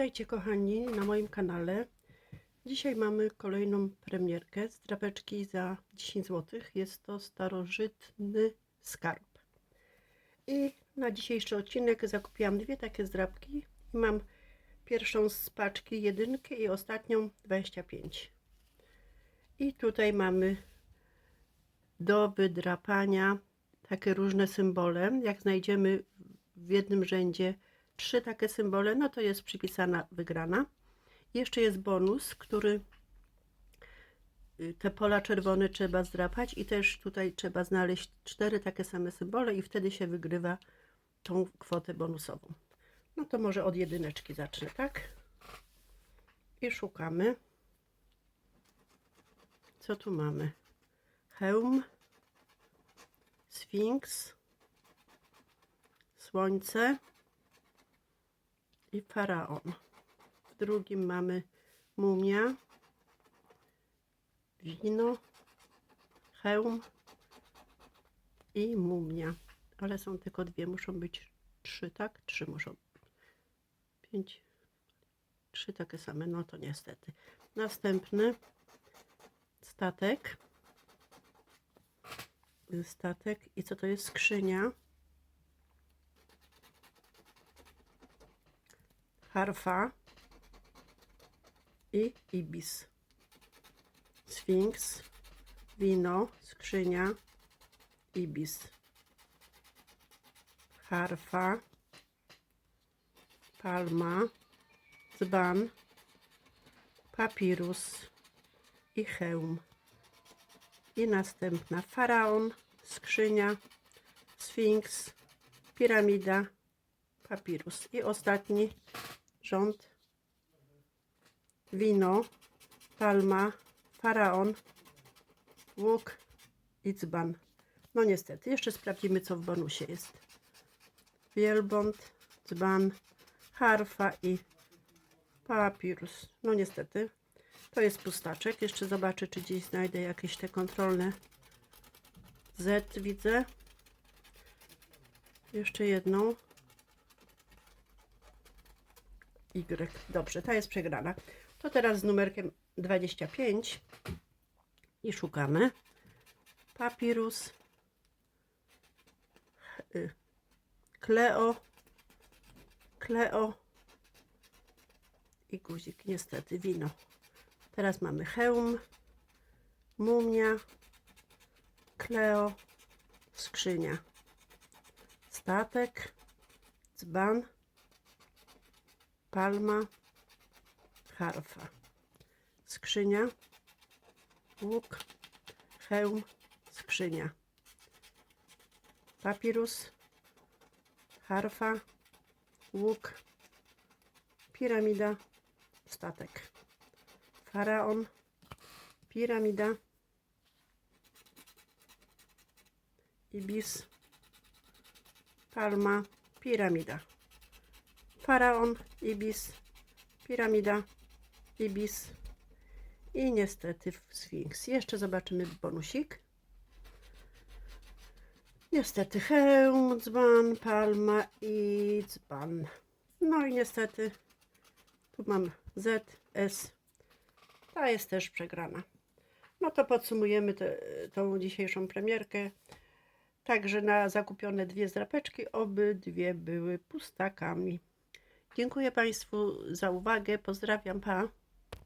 Witajcie kochani na moim kanale. Dzisiaj mamy kolejną premierkę z drapeczki za 10 zł. Jest to starożytny skarb. I na dzisiejszy odcinek zakupiłam dwie takie zdrapki. I mam pierwszą z paczki jedynkę i ostatnią 25. I tutaj mamy do wydrapania takie różne symbole. Jak znajdziemy w jednym rzędzie trzy takie symbole, no to jest przypisana wygrana. Jeszcze jest bonus, który y, te pola czerwone trzeba zdrapać i też tutaj trzeba znaleźć cztery takie same symbole i wtedy się wygrywa tą kwotę bonusową. No to może od jedyneczki zacznę, tak? I szukamy. Co tu mamy? Hełm, Sfinks, Słońce i Faraon. W drugim mamy Mumia, Wino, Hełm i Mumia. Ale są tylko dwie, muszą być trzy, tak? Trzy muszą. Pięć. Trzy takie same, no to niestety. Następny statek. Statek i co to jest? Skrzynia. Harfa i ibis. Sfinks, wino, skrzynia, ibis. Harfa, palma, dzban, papirus i hełm. I następna faraon, skrzynia, sfinks, piramida, papirus. I ostatni rząd, wino, palma, faraon, łuk i dzban. No niestety, jeszcze sprawdzimy co w bonusie jest. Wielbłąd, dzban, harfa i papirus. No niestety, to jest pustaczek. Jeszcze zobaczę, czy gdzieś znajdę jakieś te kontrolne Z widzę. Jeszcze jedną. Y. Dobrze, ta jest przegrana. To teraz z numerkiem 25 i szukamy. Papirus, y, Kleo, Kleo i guzik, niestety, wino. Teraz mamy hełm, mumia, Kleo, skrzynia, statek, dzban, palma, harfa, skrzynia, łuk, hełm, skrzynia, papirus, harfa, łuk, piramida, statek, faraon, piramida, ibis, palma, piramida faraon, ibis, piramida, ibis i niestety sfinks. Jeszcze zobaczymy bonusik. Niestety hełm, dzban, palma i dzban. No i niestety tu mam Z, S. Ta jest też przegrana. No to podsumujemy te, tą dzisiejszą premierkę. Także na zakupione dwie zdrapeczki, obydwie były pustakami. Dziękuję Państwu za uwagę. Pozdrawiam, pa.